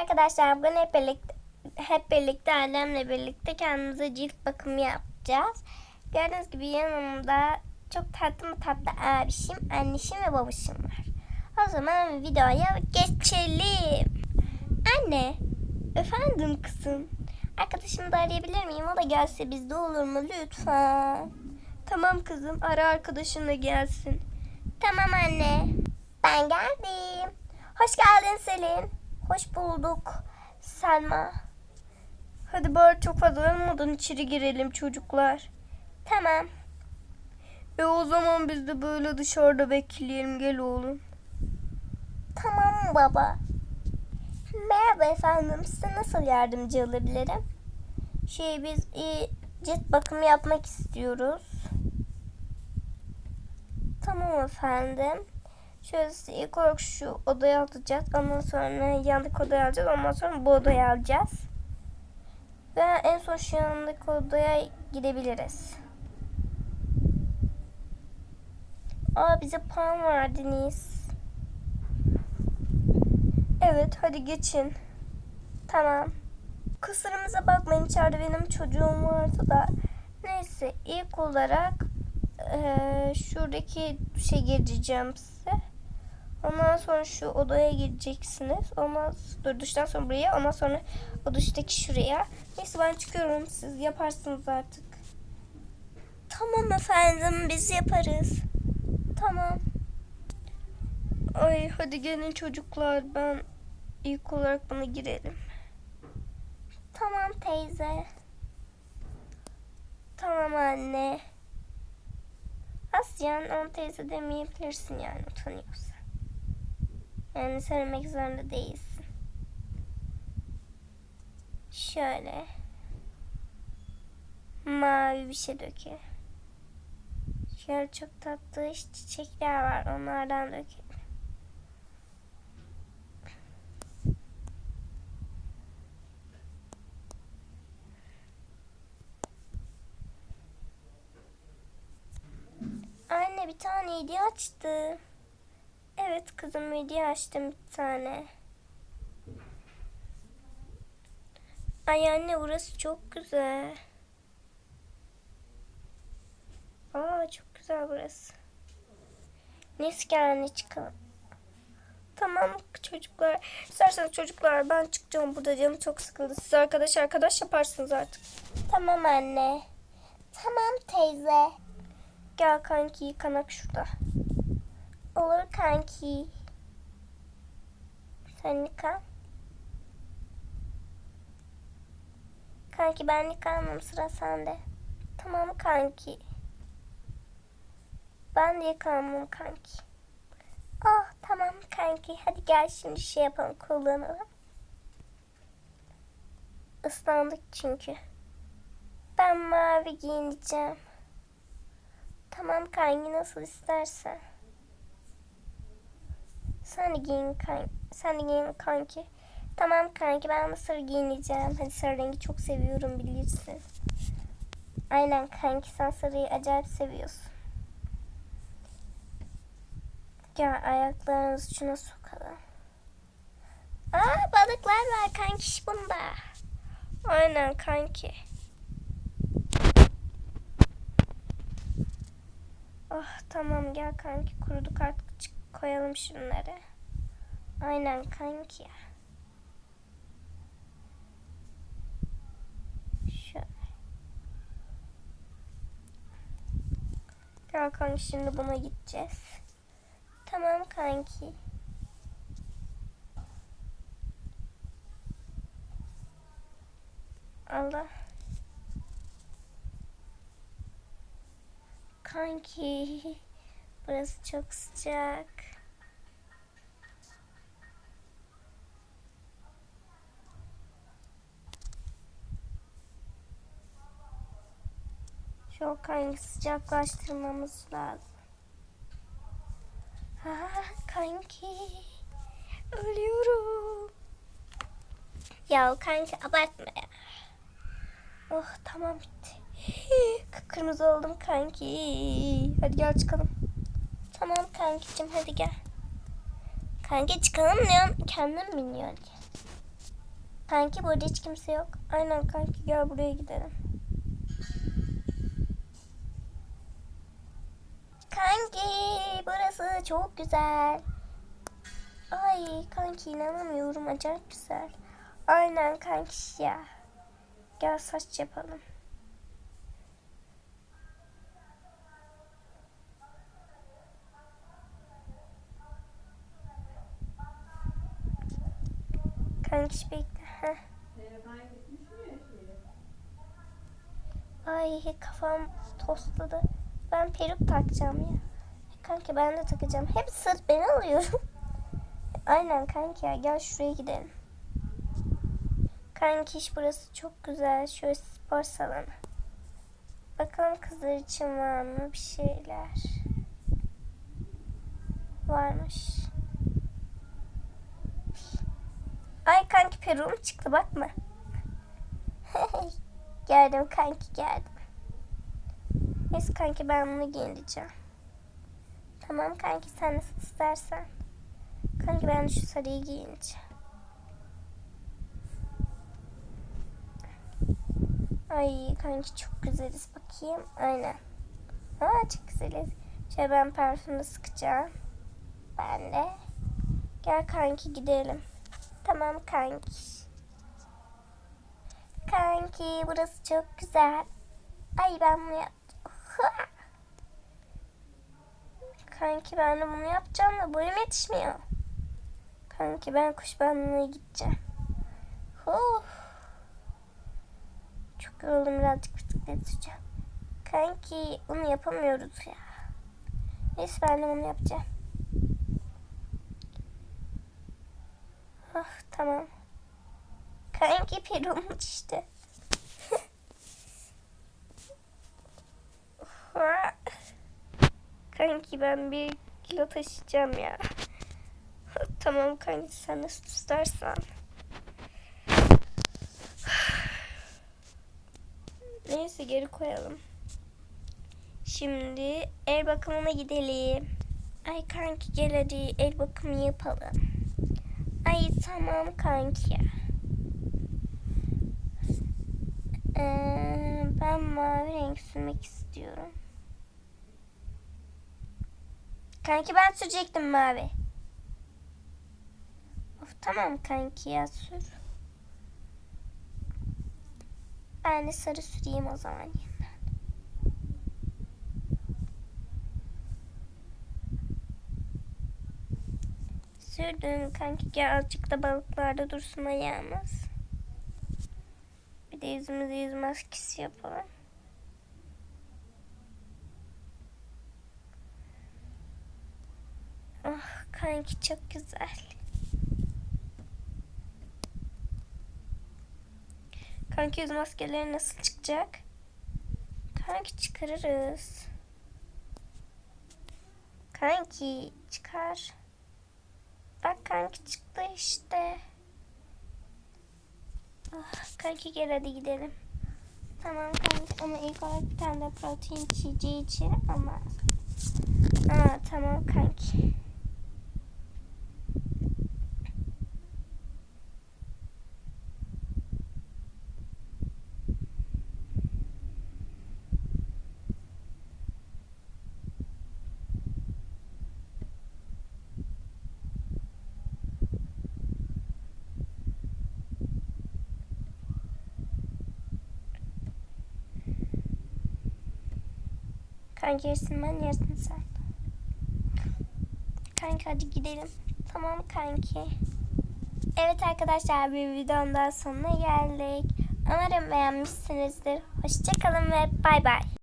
arkadaşlar bugün hep birlikte hep birlikte annemle birlikte kendimize cilt bakımı yapacağız. Gördüğünüz gibi yanımda çok tatlı mı tatlı abişim, annişim ve babuşum var. O zaman videoya geçelim. Anne, efendim kızım. Arkadaşımı da arayabilir miyim? O da gelse bizde olur mu lütfen? Tamam kızım, ara arkadaşın da gelsin. Tamam anne. Ben geldim. Hoş geldin Selin. Hoş bulduk Selma. Hadi bari çok fazla olmadan içeri girelim çocuklar. Tamam. E o zaman biz de böyle dışarıda bekleyelim gel oğlum. Tamam baba. Merhaba efendim. Size nasıl yardımcı olabilirim? Şey biz iyi cilt bakımı yapmak istiyoruz. Tamam efendim. Şöyle ilk olarak şu odaya alacağız. Ondan sonra yandaki odaya alacağız. Ondan sonra bu odaya alacağız. Ve en son şu yandaki odaya gidebiliriz. Aa bize puan verdiniz. Evet hadi geçin. Tamam. Kusurumuza bakmayın içeride benim çocuğum vardı da. Neyse ilk olarak eee, şuradaki duşa gireceğim size. Ondan sonra şu odaya gireceksiniz. Ondan dur duştan sonra buraya. Ondan sonra o duştaki şuraya. Neyse ben çıkıyorum. Siz yaparsınız artık. Tamam efendim biz yaparız. Tamam. Ay hadi gelin çocuklar. Ben ilk olarak buna girelim. Tamam teyze. Tamam anne. Asyan on teyze demeyebilirsin yani utanıyorsan. Yani söylemek zorunda değilsin. Şöyle. Mavi bir şey döküyor. Şöyle çok tatlı çiçekler var. Onlardan. Anne bir tane hediye açtı. Evet kızım hediye açtım bir tane. Ay anne burası çok güzel. Aa çok güzel burası. Neyse anne çıkalım. Tamam çocuklar. İsterseniz çocuklar ben çıkacağım burada canım çok sıkıldı. Siz arkadaş arkadaş yaparsınız artık. Tamam anne. Tamam teyze. Gel kanki yıkanak şurada. Kanki. Sen yıka. Kanki ben yıkamam sıra sende. Tamam kanki. Ben de yıkamam kanki. Oh tamam kanki. Hadi gel şimdi şey yapalım kullanalım. Islandık çünkü. Ben mavi giyineceğim. Tamam kanki nasıl istersen. Sen de giyin kanki. Sen de giyin kanki. Tamam kanki ben sarı giyineceğim. Hadi sarı rengi çok seviyorum bilirsin. Aynen kanki sen sarıyı acayip seviyorsun. Gel ayaklarınızı şuna sokalım. Aa balıklar var kankiş bunda. Aynen kanki. Oh tamam gel kanki kuruduk artık koyalım şunları. Aynen kanki. Şöyle. Gel kanki şimdi buna gideceğiz. Tamam kanki. Allah. Kanki. Burası çok sıcak. Çok kanki sıcaklaştırmamız lazım. Ha, kanki. Ölüyorum. Ya kanki abartma ya. Oh tamam bitti. Kıpkırmızı oldum kanki. Hadi gel çıkalım. Tamam kankicim hadi gel. Kanki çıkalım diyorum. Kendim biniyor. Kanki burada hiç kimse yok. Aynen kanki gel buraya gidelim. Kanki burası çok güzel. Ay kanki inanamıyorum acayip güzel. Aynen kanki ya. Gel saç yapalım. Kanki bekle. Heh. Ay kafam tosladı. Ben peruk takacağım ya. Kanki ben de takacağım. Hep sırf ben alıyorum. Aynen kanki ya gel şuraya gidelim. Kanki iş burası çok güzel. Şöyle spor salonu. Bakalım kızlar için var mı bir şeyler. Varmış. Ay kanki peruğum çıktı bakma. geldim kanki geldim. Neyse kanki ben bunu giyineceğim. Tamam kanki sen nasıl istersen. Kanki ben şu sarıyı giyineceğim. Ay kanki çok güzeliz bakayım. Aynen. Aa çok güzeliz. Şöyle ben parfümü sıkacağım. Ben de. Gel kanki gidelim. Tamam kanki. Kanki burası çok güzel. Ay ben bunu yaptım. Kanki ben de bunu yapacağım da boyum yetişmiyor. Kanki ben kuş bandına gideceğim. Huh. Çok yoruldum birazcık bisiklet. Kanki bunu yapamıyoruz ya. Neyse ben de bunu yapacağım. Ah tamam. Kanki peruğum işte. kanki ben bir kilo taşıyacağım ya. tamam kanki sen nasıl istersen. Neyse geri koyalım. Şimdi el bakımına gidelim. Ay kanki gel hadi el bakımı yapalım. Ay tamam kanki. Ee, ben mavi renk sürmek istiyorum. Kanki ben sürecektim mavi. Of tamam kanki ya sür. Ben de sarı süreyim o zaman yeniden. Sürdüm kanki gel azıcık da balıklarda dursun ayağımız. Bir de yüzümüze yüz maskesi yapalım. Oh kanki çok güzel. Kanki yüz maskeleri nasıl çıkacak? Kanki çıkarırız. Kanki çıkar. Bak kanki çıktı işte. Oh, kanki gel hadi gidelim. Tamam kanki ama ilk olarak bir tane de protein içeceği için ama. Aa, tamam kanki. Kanki yarısını ben yarısını sen. Kanki hadi gidelim. Tamam kanki. Evet arkadaşlar bir videonun daha sonuna geldik. Umarım beğenmişsinizdir. Hoşçakalın ve bay bay.